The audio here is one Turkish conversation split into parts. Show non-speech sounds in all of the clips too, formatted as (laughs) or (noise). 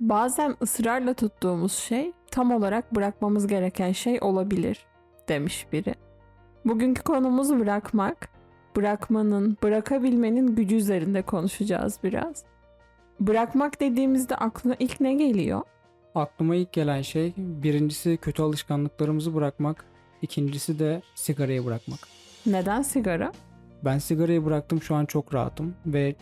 Bazen ısrarla tuttuğumuz şey tam olarak bırakmamız gereken şey olabilir demiş biri. Bugünkü konumuz bırakmak. Bırakmanın, bırakabilmenin gücü üzerinde konuşacağız biraz. Bırakmak dediğimizde aklına ilk ne geliyor? Aklıma ilk gelen şey birincisi kötü alışkanlıklarımızı bırakmak, ikincisi de sigarayı bırakmak. Neden sigara? Ben sigarayı bıraktım şu an çok rahatım ve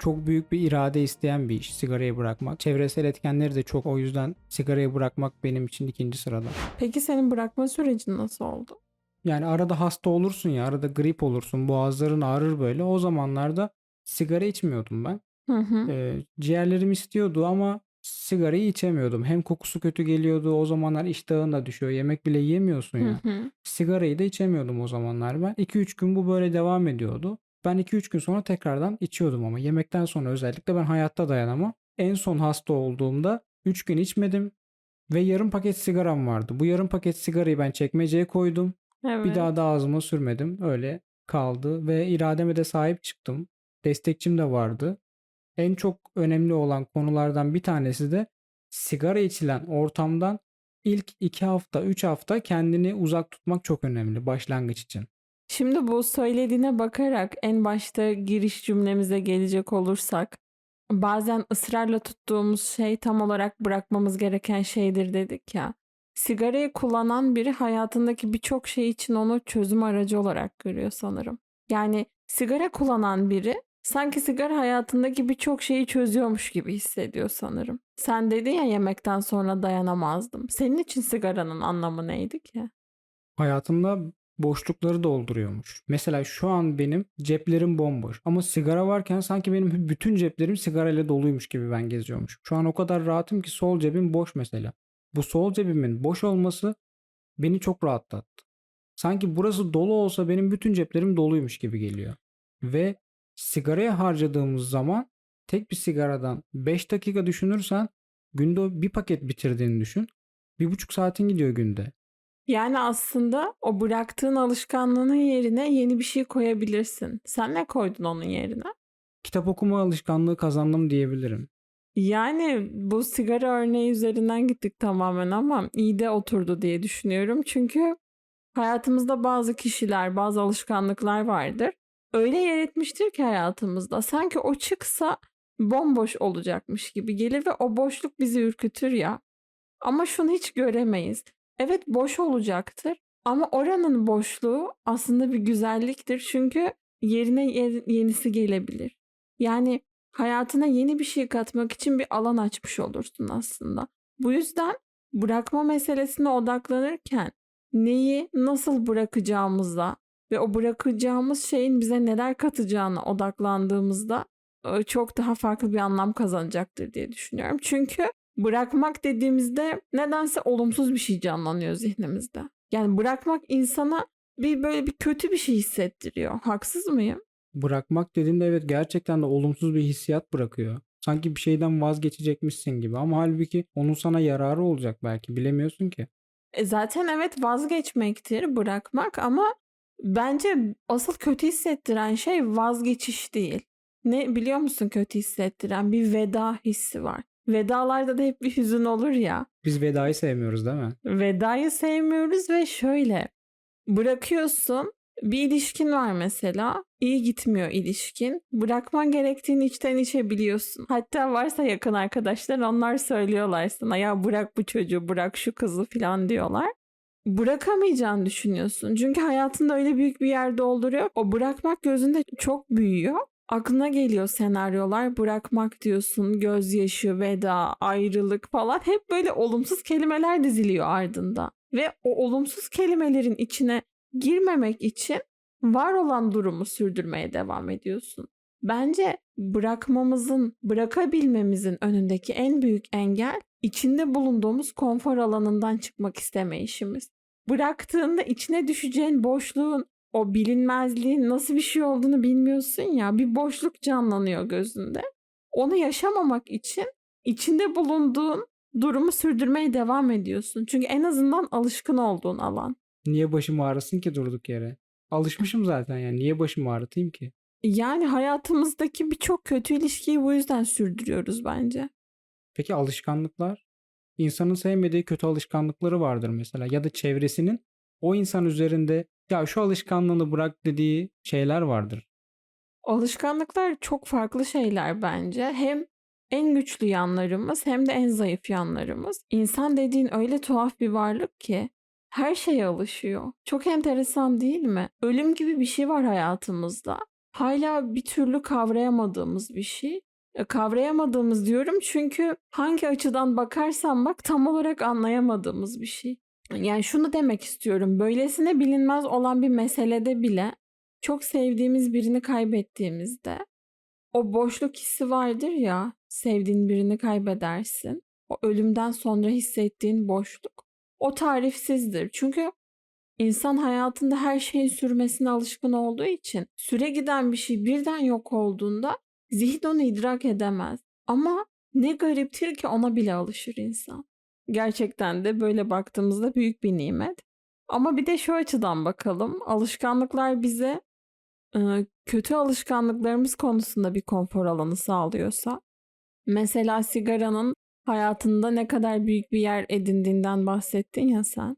çok büyük bir irade isteyen bir iş sigarayı bırakmak. Çevresel etkenleri de çok o yüzden sigarayı bırakmak benim için ikinci sırada. Peki senin bırakma sürecin nasıl oldu? Yani arada hasta olursun ya arada grip olursun boğazların ağrır böyle o zamanlarda sigara içmiyordum ben. Hı hı. Ee, ciğerlerim istiyordu ama sigarayı içemiyordum. Hem kokusu kötü geliyordu o zamanlar iştahın da düşüyor yemek bile yiyemiyorsun Hı ya. hı. Sigarayı da içemiyordum o zamanlar ben. 2-3 gün bu böyle devam ediyordu. Ben 2-3 gün sonra tekrardan içiyordum ama yemekten sonra özellikle ben hayatta dayanamam. En son hasta olduğumda 3 gün içmedim ve yarım paket sigaram vardı. Bu yarım paket sigarayı ben çekmeceye koydum. Evet. Bir daha da ağzıma sürmedim. Öyle kaldı ve irademe de sahip çıktım. Destekçim de vardı. En çok önemli olan konulardan bir tanesi de sigara içilen ortamdan ilk 2 hafta 3 hafta kendini uzak tutmak çok önemli başlangıç için. Şimdi bu söylediğine bakarak en başta giriş cümlemize gelecek olursak bazen ısrarla tuttuğumuz şey tam olarak bırakmamız gereken şeydir dedik ya. Sigarayı kullanan biri hayatındaki birçok şey için onu çözüm aracı olarak görüyor sanırım. Yani sigara kullanan biri sanki sigara hayatındaki birçok şeyi çözüyormuş gibi hissediyor sanırım. Sen dedin ya yemekten sonra dayanamazdım. Senin için sigaranın anlamı neydi ki? Hayatımda boşlukları dolduruyormuş. Mesela şu an benim ceplerim bomboş ama sigara varken sanki benim (laughs) bütün ceplerim sigarayla doluymuş gibi ben geziyormuş. Şu an o kadar rahatım ki sol cebim boş mesela. Bu sol cebimin boş olması beni çok rahatlattı. Sanki burası dolu olsa benim bütün ceplerim doluymuş gibi geliyor. Ve sigaraya harcadığımız zaman tek bir sigaradan 5 dakika düşünürsen günde bir paket bitirdiğini düşün. Bir buçuk saatin gidiyor günde. Yani aslında o bıraktığın alışkanlığının yerine yeni bir şey koyabilirsin. Sen ne koydun onun yerine? Kitap okuma alışkanlığı kazandım diyebilirim. Yani bu sigara örneği üzerinden gittik tamamen ama iyi de oturdu diye düşünüyorum. Çünkü hayatımızda bazı kişiler, bazı alışkanlıklar vardır. Öyle yer etmiştir ki hayatımızda. Sanki o çıksa bomboş olacakmış gibi gelir ve o boşluk bizi ürkütür ya. Ama şunu hiç göremeyiz. Evet boş olacaktır ama oranın boşluğu aslında bir güzelliktir. Çünkü yerine ye- yenisi gelebilir. Yani hayatına yeni bir şey katmak için bir alan açmış olursun aslında. Bu yüzden bırakma meselesine odaklanırken neyi nasıl bırakacağımıza ve o bırakacağımız şeyin bize neler katacağına odaklandığımızda çok daha farklı bir anlam kazanacaktır diye düşünüyorum. Çünkü bırakmak dediğimizde nedense olumsuz bir şey canlanıyor zihnimizde. Yani bırakmak insana bir böyle bir kötü bir şey hissettiriyor. Haksız mıyım? Bırakmak dediğinde evet gerçekten de olumsuz bir hissiyat bırakıyor. Sanki bir şeyden vazgeçecekmişsin gibi ama halbuki onun sana yararı olacak belki bilemiyorsun ki. E zaten evet vazgeçmektir bırakmak ama bence asıl kötü hissettiren şey vazgeçiş değil. Ne biliyor musun kötü hissettiren? Bir veda hissi var. Vedalarda da hep bir hüzün olur ya. Biz vedayı sevmiyoruz değil mi? Vedayı sevmiyoruz ve şöyle bırakıyorsun bir ilişkin var mesela iyi gitmiyor ilişkin. Bırakman gerektiğini içten içe biliyorsun. Hatta varsa yakın arkadaşlar onlar söylüyorlar sana ya bırak bu çocuğu bırak şu kızı falan diyorlar. Bırakamayacağını düşünüyorsun. Çünkü hayatında öyle büyük bir yer dolduruyor. O bırakmak gözünde çok büyüyor aklına geliyor senaryolar bırakmak diyorsun gözyaşı veda ayrılık falan hep böyle olumsuz kelimeler diziliyor ardında ve o olumsuz kelimelerin içine girmemek için var olan durumu sürdürmeye devam ediyorsun. Bence bırakmamızın, bırakabilmemizin önündeki en büyük engel içinde bulunduğumuz konfor alanından çıkmak istemeyişimiz. Bıraktığında içine düşeceğin boşluğun, o bilinmezliğin nasıl bir şey olduğunu bilmiyorsun ya, bir boşluk canlanıyor gözünde. Onu yaşamamak için içinde bulunduğun durumu sürdürmeye devam ediyorsun. Çünkü en azından alışkın olduğun alan. Niye başım ağrısın ki durduk yere? Alışmışım zaten yani niye başımı ağrıtayım ki? Yani hayatımızdaki birçok kötü ilişkiyi bu yüzden sürdürüyoruz bence. Peki alışkanlıklar? İnsanın sevmediği kötü alışkanlıkları vardır mesela ya da çevresinin o insan üzerinde ya şu alışkanlığını bırak dediği şeyler vardır. Alışkanlıklar çok farklı şeyler bence. Hem en güçlü yanlarımız hem de en zayıf yanlarımız. İnsan dediğin öyle tuhaf bir varlık ki her şeye alışıyor. Çok enteresan değil mi? Ölüm gibi bir şey var hayatımızda. Hala bir türlü kavrayamadığımız bir şey. E, Kavrayamadığımız diyorum çünkü hangi açıdan bakarsan bak tam olarak anlayamadığımız bir şey. Yani şunu demek istiyorum. Böylesine bilinmez olan bir meselede bile çok sevdiğimiz birini kaybettiğimizde o boşluk hissi vardır ya, sevdiğin birini kaybedersin. O ölümden sonra hissettiğin boşluk. O tarifsizdir. Çünkü insan hayatında her şeyin sürmesine alışkın olduğu için süre giden bir şey birden yok olduğunda zihin onu idrak edemez. Ama ne gariptir ki ona bile alışır insan. Gerçekten de böyle baktığımızda büyük bir nimet. Ama bir de şu açıdan bakalım. Alışkanlıklar bize e, kötü alışkanlıklarımız konusunda bir konfor alanı sağlıyorsa, mesela sigaranın hayatında ne kadar büyük bir yer edindiğinden bahsettin ya sen.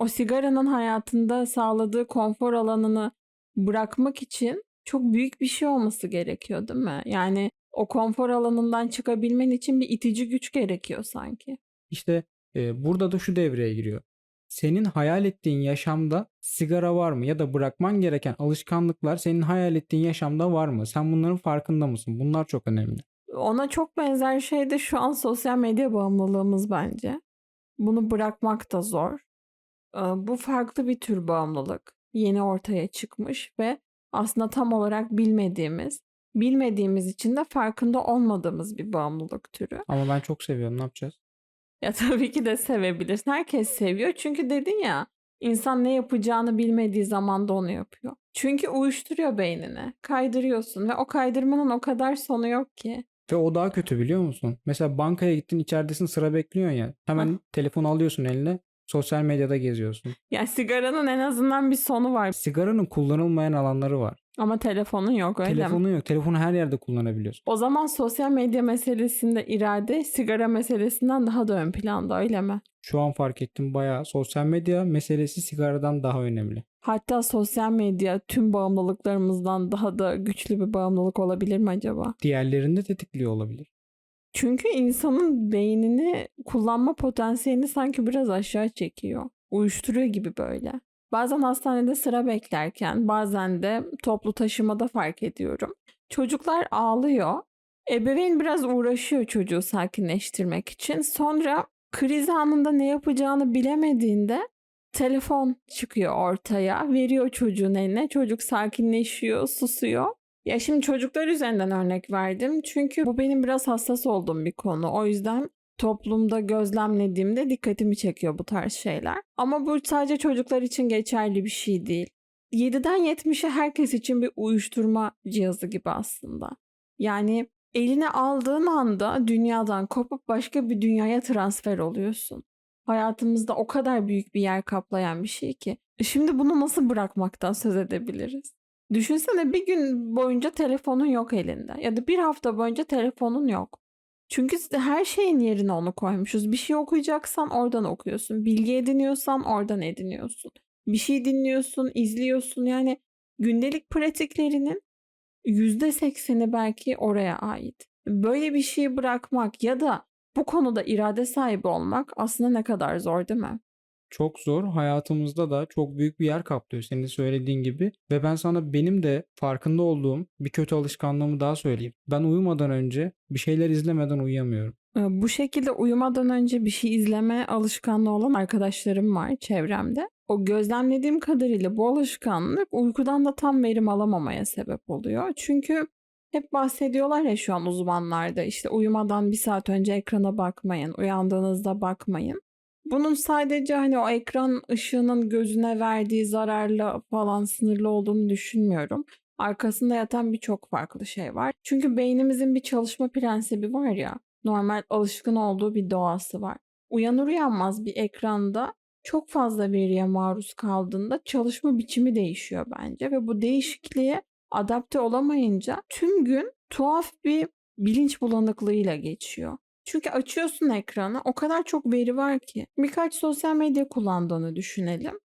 O sigaranın hayatında sağladığı konfor alanını bırakmak için çok büyük bir şey olması gerekiyor değil mi? Yani o konfor alanından çıkabilmen için bir itici güç gerekiyor sanki. İşte e, burada da şu devreye giriyor. Senin hayal ettiğin yaşamda sigara var mı? Ya da bırakman gereken alışkanlıklar senin hayal ettiğin yaşamda var mı? Sen bunların farkında mısın? Bunlar çok önemli. Ona çok benzer şey de şu an sosyal medya bağımlılığımız bence. Bunu bırakmak da zor. Bu farklı bir tür bağımlılık. Yeni ortaya çıkmış ve aslında tam olarak bilmediğimiz, bilmediğimiz için de farkında olmadığımız bir bağımlılık türü. Ama ben çok seviyorum. Ne yapacağız? Ya tabii ki de sevebilirsin. Herkes seviyor. Çünkü dedin ya insan ne yapacağını bilmediği zaman da onu yapıyor. Çünkü uyuşturuyor beynini. Kaydırıyorsun ve o kaydırmanın o kadar sonu yok ki. Ve o daha kötü biliyor musun? Mesela bankaya gittin içeridesin sıra bekliyorsun ya. Hemen telefonu alıyorsun eline. Sosyal medyada geziyorsun. Yani sigaranın en azından bir sonu var. Sigaranın kullanılmayan alanları var. Ama telefonun yok öyle mi? Telefonun yok. Telefonu her yerde kullanabiliyorsun. O zaman sosyal medya meselesinde irade sigara meselesinden daha da ön planda öyle mi? Şu an fark ettim bayağı sosyal medya meselesi sigaradan daha önemli. Hatta sosyal medya tüm bağımlılıklarımızdan daha da güçlü bir bağımlılık olabilir mi acaba? Diğerlerini de tetikliyor olabilir. Çünkü insanın beynini kullanma potansiyelini sanki biraz aşağı çekiyor. Uyuşturuyor gibi böyle. Bazen hastanede sıra beklerken, bazen de toplu taşımada fark ediyorum. Çocuklar ağlıyor. Ebeveyn biraz uğraşıyor çocuğu sakinleştirmek için. Sonra kriz anında ne yapacağını bilemediğinde telefon çıkıyor ortaya. Veriyor çocuğun eline. Çocuk sakinleşiyor, susuyor. Ya şimdi çocuklar üzerinden örnek verdim. Çünkü bu benim biraz hassas olduğum bir konu. O yüzden toplumda gözlemlediğimde dikkatimi çekiyor bu tarz şeyler. Ama bu sadece çocuklar için geçerli bir şey değil. 7'den 70'e herkes için bir uyuşturma cihazı gibi aslında. Yani eline aldığın anda dünyadan kopup başka bir dünyaya transfer oluyorsun. Hayatımızda o kadar büyük bir yer kaplayan bir şey ki. E Şimdi bunu nasıl bırakmaktan söz edebiliriz? Düşünsene bir gün boyunca telefonun yok elinde ya da bir hafta boyunca telefonun yok. Çünkü her şeyin yerine onu koymuşuz. Bir şey okuyacaksan oradan okuyorsun. Bilgi ediniyorsan oradan ediniyorsun. Bir şey dinliyorsun, izliyorsun. Yani gündelik pratiklerinin yüzde sekseni belki oraya ait. Böyle bir şeyi bırakmak ya da bu konuda irade sahibi olmak aslında ne kadar zor değil mi? Çok zor. Hayatımızda da çok büyük bir yer kaplıyor senin söylediğin gibi. Ve ben sana benim de farkında olduğum bir kötü alışkanlığımı daha söyleyeyim. Ben uyumadan önce bir şeyler izlemeden uyuyamıyorum. Ee, Bu şekilde uyumadan önce bir şey izleme alışkanlığı olan arkadaşlarım var çevremde. O gözlemlediğim kadarıyla bu alışkanlık uykudan da tam verim alamamaya sebep oluyor. Çünkü hep bahsediyorlar ya şu an uzmanlarda işte uyumadan bir saat önce ekrana bakmayın, uyandığınızda bakmayın. Bunun sadece hani o ekran ışığının gözüne verdiği zararla falan sınırlı olduğunu düşünmüyorum. Arkasında yatan birçok farklı şey var. Çünkü beynimizin bir çalışma prensibi var ya, normal alışkın olduğu bir doğası var. Uyanır uyanmaz bir ekranda çok fazla veriye maruz kaldığında çalışma biçimi değişiyor bence ve bu değişikliğe adapte olamayınca tüm gün tuhaf bir bilinç bulanıklığıyla geçiyor. Çünkü açıyorsun ekranı o kadar çok veri var ki. Birkaç sosyal medya kullandığını düşünelim.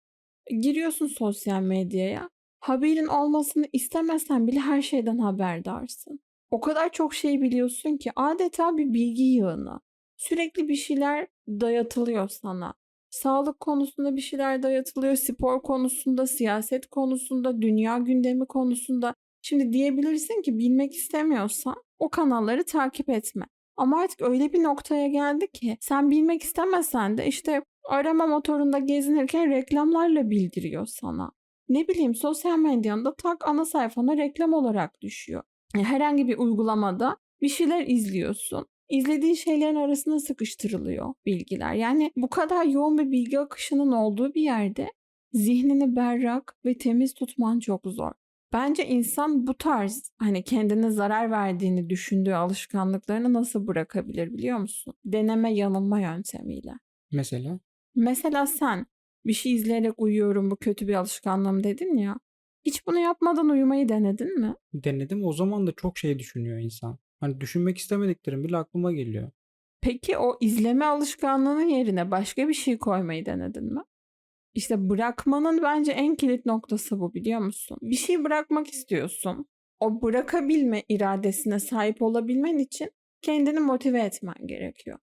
Giriyorsun sosyal medyaya. Haberin olmasını istemesen bile her şeyden haberdarsın. O kadar çok şey biliyorsun ki adeta bir bilgi yığını. Sürekli bir şeyler dayatılıyor sana. Sağlık konusunda bir şeyler dayatılıyor, spor konusunda, siyaset konusunda, dünya gündemi konusunda. Şimdi diyebilirsin ki bilmek istemiyorsan o kanalları takip etme. Ama artık öyle bir noktaya geldi ki sen bilmek istemesen de işte arama motorunda gezinirken reklamlarla bildiriyor sana. Ne bileyim sosyal medyanda tak ana sayfana reklam olarak düşüyor. E, Herhangi bir uygulamada bir şeyler izliyorsun. İzlediğin şeylerin arasına sıkıştırılıyor bilgiler. Yani bu kadar yoğun bir bilgi akışının olduğu bir yerde zihnini berrak ve temiz tutman çok zor. Bence insan bu tarz hani kendine zarar verdiğini düşündüğü alışkanlıklarını nasıl bırakabilir biliyor musun? Deneme yanılma yöntemiyle. Mesela Mesela sen bir şey izleyerek uyuyorum bu kötü bir alışkanlığım dedin ya. Hiç bunu yapmadan uyumayı denedin mi? denedim o zaman da çok şey düşünüyor insan. Hani düşünmek istemediklerim bile aklıma geliyor. Peki o izleme alışkanlığının yerine başka bir şey koymayı denedin mi? İşte bırakmanın bence en kilit noktası bu biliyor musun? Bir şey bırakmak istiyorsun. O bırakabilme iradesine sahip olabilmen için kendini motive etmen gerekiyor.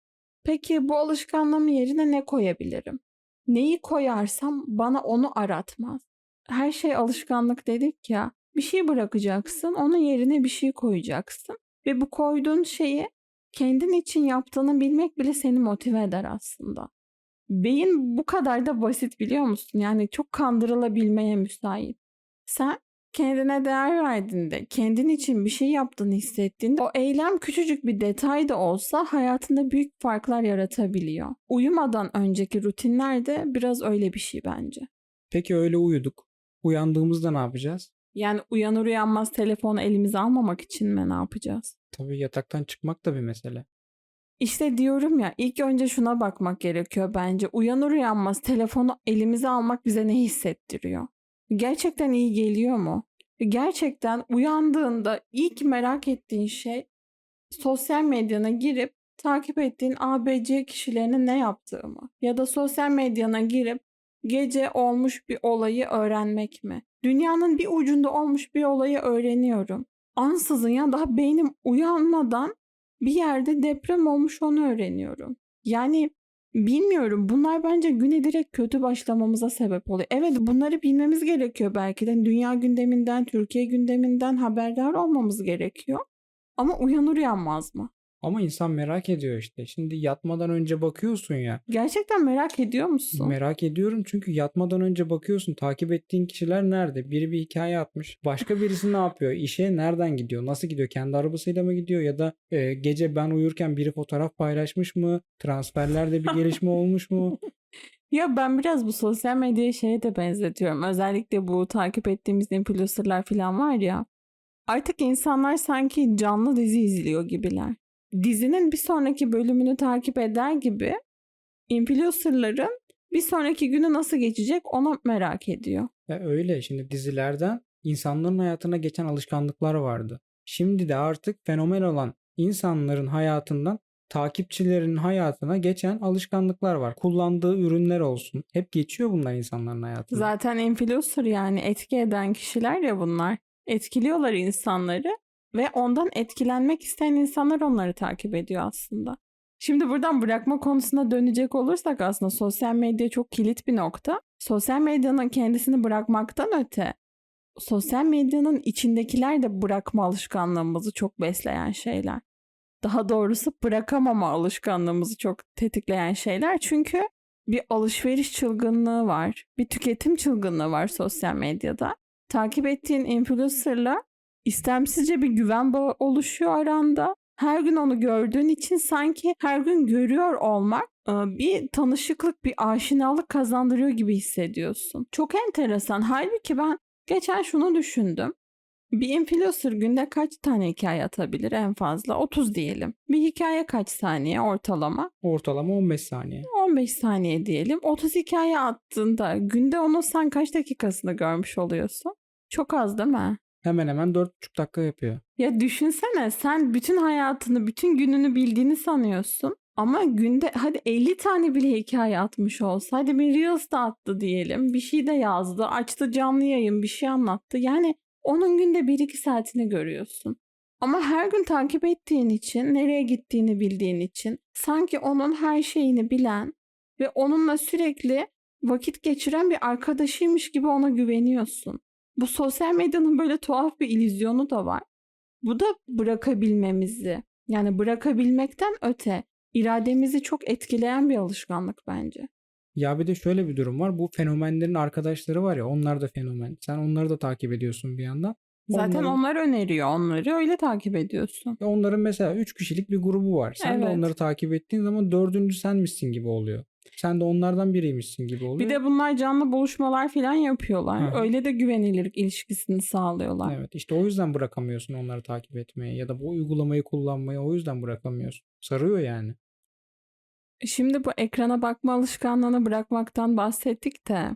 Peki bu alışkanlığımın yerine ne koyabilirim? Neyi koyarsam bana onu aratmaz. Her şey alışkanlık dedik ya. Bir şey bırakacaksın, onun yerine bir şey koyacaksın. Ve bu koyduğun şeyi kendin için yaptığını bilmek bile seni motive eder aslında. Beyin bu kadar da basit biliyor musun? Yani çok kandırılabilmeye müsait. Sen kendine değer verdiğinde, kendin için bir şey yaptığını hissettiğinde o eylem küçücük bir detay da olsa hayatında büyük farklar yaratabiliyor. Uyumadan önceki rutinler de biraz öyle bir şey bence. Peki öyle uyuduk. Uyandığımızda ne yapacağız? Yani uyanır uyanmaz telefonu elimize almamak için mi ne yapacağız? Tabii yataktan çıkmak da bir mesele. İşte diyorum ya ilk önce şuna bakmak gerekiyor bence. Uyanır uyanmaz telefonu elimize almak bize ne hissettiriyor? Gerçekten iyi geliyor mu? Gerçekten uyandığında ilk merak ettiğin şey sosyal medyana girip takip ettiğin ABC kişilerinin ne yaptığımı ya da sosyal medyana girip gece olmuş bir olayı öğrenmek mi? Dünyanın bir ucunda olmuş bir olayı öğreniyorum. Ansızın ya daha beynim uyanmadan bir yerde deprem olmuş onu öğreniyorum. Yani bilmiyorum bunlar bence güne direkt kötü başlamamıza sebep oluyor. Evet bunları bilmemiz gerekiyor belki de dünya gündeminden, Türkiye gündeminden haberdar olmamız gerekiyor. Ama uyanır uyanmaz mı? Ama insan merak ediyor işte. Şimdi yatmadan önce bakıyorsun ya. Gerçekten merak ediyor musun? Merak ediyorum çünkü yatmadan önce bakıyorsun takip ettiğin kişiler nerede? Biri bir hikaye atmış. Başka birisi ne yapıyor? İşe nereden gidiyor? Nasıl gidiyor? Kendi arabasıyla mı gidiyor? Ya da e, gece ben uyurken biri fotoğraf paylaşmış mı? Transferlerde bir (laughs) gelişme olmuş mu? Ya ben biraz bu sosyal medyayı şeye de benzetiyorum. Özellikle bu takip ettiğimiz influencerlar falan var ya. Artık insanlar sanki canlı dizi izliyor gibiler. Dizinin bir sonraki bölümünü takip eder gibi influencerların bir sonraki günü nasıl geçecek onu merak ediyor. Ya öyle şimdi dizilerden insanların hayatına geçen alışkanlıklar vardı. Şimdi de artık fenomen olan insanların hayatından takipçilerin hayatına geçen alışkanlıklar var. Kullandığı ürünler olsun. Hep geçiyor bunlar insanların hayatına. Zaten influencer yani etki eden kişiler ya bunlar. Etkiliyorlar insanları ve ondan etkilenmek isteyen insanlar onları takip ediyor aslında. Şimdi buradan bırakma konusuna dönecek olursak aslında sosyal medya çok kilit bir nokta. Sosyal medyanın kendisini bırakmaktan öte sosyal medyanın içindekiler de bırakma alışkanlığımızı çok besleyen şeyler. Daha doğrusu bırakamama alışkanlığımızı çok tetikleyen şeyler. Çünkü bir alışveriş çılgınlığı var. Bir tüketim çılgınlığı var sosyal medyada. Takip ettiğin influencer'la istemsizce bir güven bağı oluşuyor aranda. Her gün onu gördüğün için sanki her gün görüyor olmak e, bir tanışıklık, bir aşinalık kazandırıyor gibi hissediyorsun. Çok enteresan. Halbuki ben geçen şunu düşündüm. Bir influencer günde kaç tane hikaye atabilir en fazla? 30 diyelim. Bir hikaye kaç saniye ortalama? Ortalama 15 saniye. 15 saniye diyelim. 30 hikaye attığında günde onun sen kaç dakikasını görmüş oluyorsun? Çok az değil mi? Hemen hemen 4,5 dakika yapıyor. Ya düşünsene sen bütün hayatını, bütün gününü bildiğini sanıyorsun. Ama günde hadi 50 tane bile hikaye atmış olsa, hadi bir Reels da attı diyelim, bir şey de yazdı, açtı canlı yayın bir şey anlattı. Yani onun günde 1-2 saatini görüyorsun. Ama her gün takip ettiğin için, nereye gittiğini bildiğin için, sanki onun her şeyini bilen ve onunla sürekli vakit geçiren bir arkadaşıymış gibi ona güveniyorsun. Bu sosyal medyanın böyle tuhaf bir illüzyonu da var. Bu da bırakabilmemizi, yani bırakabilmekten öte irademizi çok etkileyen bir alışkanlık bence. Ya bir de şöyle bir durum var. Bu fenomenlerin arkadaşları var ya onlar da fenomen. Sen onları da takip ediyorsun bir yandan. Zaten Onların- onlar öneriyor onları, öyle takip ediyorsun. Onların mesela 3 kişilik bir grubu var. Sen de Evet. onları takip ettiğin zaman dördüncü senmişsin gibi oluyor. Sen de onlardan biriymişsin gibi oluyor. Bir de bunlar canlı buluşmalar falan yapıyorlar. Hı. Öyle de güvenilirlik ilişkisini sağlıyorlar. Evet işte o yüzden bırakamıyorsun onları takip etmeyi ya da bu uygulamayı kullanmayı o yüzden bırakamıyorsun. Sarıyor yani. Şimdi bu ekrana bakma alışkanlığını bırakmaktan bahsettik de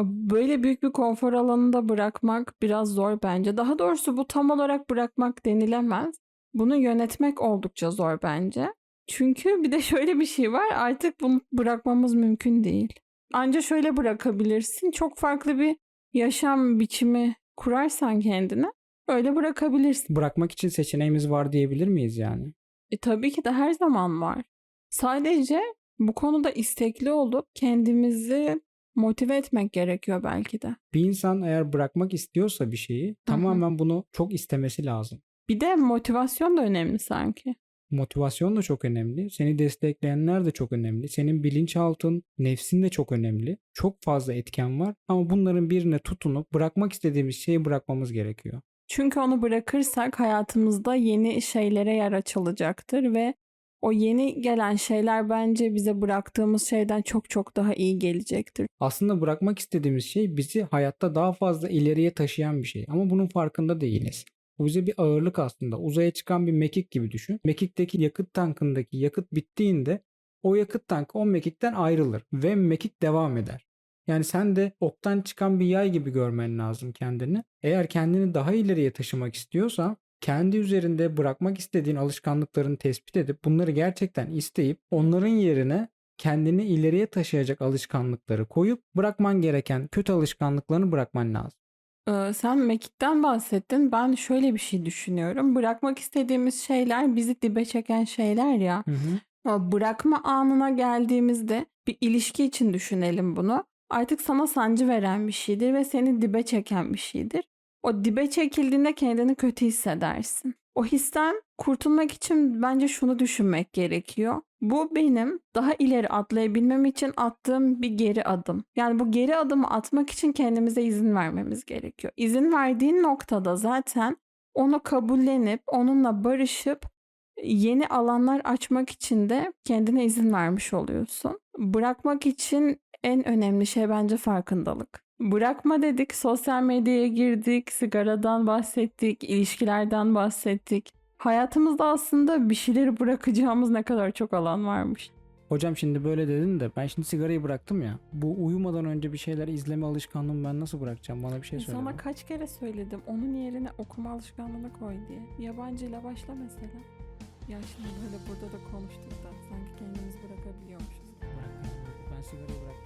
böyle büyük bir konfor alanında bırakmak biraz zor bence. Daha doğrusu bu tam olarak bırakmak denilemez. Bunu yönetmek oldukça zor bence. Çünkü bir de şöyle bir şey var artık bunu bırakmamız mümkün değil. Anca şöyle bırakabilirsin. Çok farklı bir yaşam biçimi kurarsan kendine öyle bırakabilirsin. Bırakmak için seçeneğimiz var diyebilir miyiz yani? E, tabii ki de her zaman var. Sadece bu konuda istekli olup kendimizi motive etmek gerekiyor belki de. Bir insan eğer bırakmak istiyorsa bir şeyi tamamen bunu çok istemesi lazım. Bir de motivasyon da önemli sanki. Motivasyon da çok önemli. Seni destekleyenler de çok önemli. Senin bilinçaltın, nefsin de çok önemli. Çok fazla etken var ama bunların birine tutunup bırakmak istediğimiz şeyi bırakmamız gerekiyor. Çünkü onu bırakırsak hayatımızda yeni şeylere yer açılacaktır ve o yeni gelen şeyler bence bize bıraktığımız şeyden çok çok daha iyi gelecektir. Aslında bırakmak istediğimiz şey bizi hayatta daha fazla ileriye taşıyan bir şey ama bunun farkında değiliz. Bu bize bir ağırlık aslında. Uzaya çıkan bir mekik gibi düşün. Mekikteki yakıt tankındaki yakıt bittiğinde o yakıt tankı o mekikten ayrılır ve mekik devam eder. Yani sen de oktan çıkan bir yay gibi görmen lazım kendini. Eğer kendini daha ileriye taşımak istiyorsan kendi üzerinde bırakmak istediğin alışkanlıklarını tespit edip bunları gerçekten isteyip onların yerine kendini ileriye taşıyacak alışkanlıkları koyup bırakman gereken kötü alışkanlıklarını bırakman lazım. Sen mekikten bahsettin. Ben şöyle bir şey düşünüyorum. Bırakmak istediğimiz şeyler bizi dibe çeken şeyler ya. Hı hı. Ama bırakma anına geldiğimizde bir ilişki için düşünelim bunu. Artık sana sancı veren bir şeydir ve seni dibe çeken bir şeydir. O dibe çekildiğinde kendini kötü hissedersin. O histen kurtulmak için bence şunu düşünmek gerekiyor. Bu benim daha ileri atlayabilmem için attığım bir geri adım. Yani bu geri adımı atmak için kendimize izin vermemiz gerekiyor. İzin verdiğin noktada zaten onu kabullenip onunla barışıp yeni alanlar açmak için de kendine izin vermiş oluyorsun. Bırakmak için en önemli şey bence farkındalık. Bırakma dedik, sosyal medyaya girdik, sigaradan bahsettik, ilişkilerden bahsettik. Hayatımızda aslında bir şeyleri bırakacağımız ne kadar çok alan varmış. Hocam şimdi böyle dedin de ben şimdi sigarayı bıraktım ya. Bu uyumadan önce bir şeyler izleme alışkanlığımı ben nasıl bırakacağım? Bana bir şey söyle. Sana kaç kere söyledim onun yerine okuma alışkanlığını koy diye. Yabancıyla başla mesela. Ya şimdi böyle burada da konuştuk da sanki kendimiz bırakabiliyormuşuz. Ben sigarayı bıraktım.